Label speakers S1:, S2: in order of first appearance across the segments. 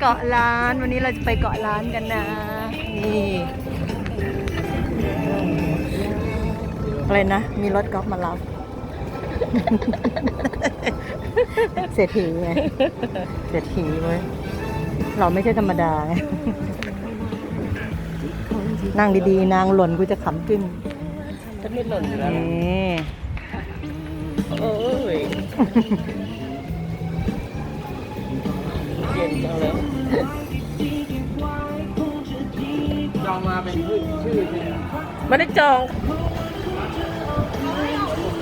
S1: เกาะล้าน วันนี้เราจะไปเกาะล้านกันนะ นี่อะไรนะ มีรถกอล์ฟมารับเศรษฐีไงเศรษฐีเว้ยเราไม่ใช่ธรรมดาไงนั่งดีๆ นางหล่นกูจะขำกึ้ง
S2: จะไม่หล่นอยู่แล้ว
S1: นี่
S2: โอ้ยเย็นจังเลย จองมาเป็นชื่อชื่อไม่ได้จอง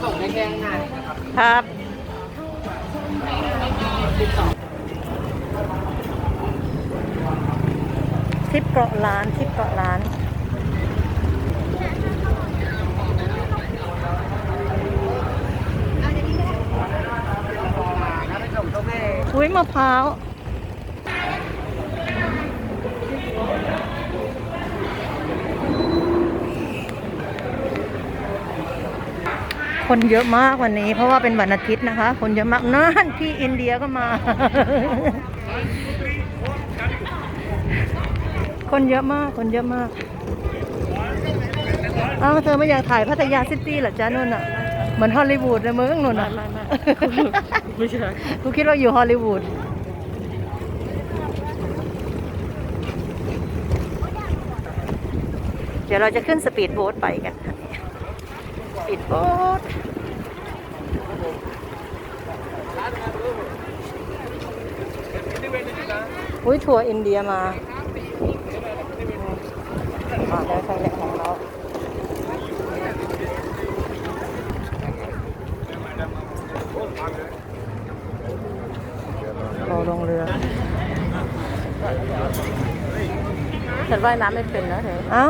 S2: ส่งแดงๆหน่อยนะครับ
S1: ครับทริปเกาะล้านทริปเกาะล้าน
S2: แล้วไปส่งเจ้าแม่
S1: อุ้ยมะพร้าว คนเยอะมากวันนี้ เพราะว่าเป็นวันอาทิตย์นะคะ คนเยอะมากนั่นที่อินเดียก็มา คนเยอะมาก คนเยอะมากเอ้าเธอไม่อยากถ่ายพัทยาซิตี้เหรอจ๊ะนู่นอะเหมือนฮอลลีวูดเลยมึงนู่นอะ
S2: ไม่ไม่ไม่ใช่
S1: กูคิดว่าอยู่ฮอลลีวูดเดี๋ยวเราจะขึ้นสปีดโบ๊ทไปกันค่ะส ปีดโบ๊ทอุ้ยทัวร์อินเดียมาอ่าได้ใช่แหละของเราเราลงเรือฉันว่ายน้ำไม่เป็นนะเธอเอ้า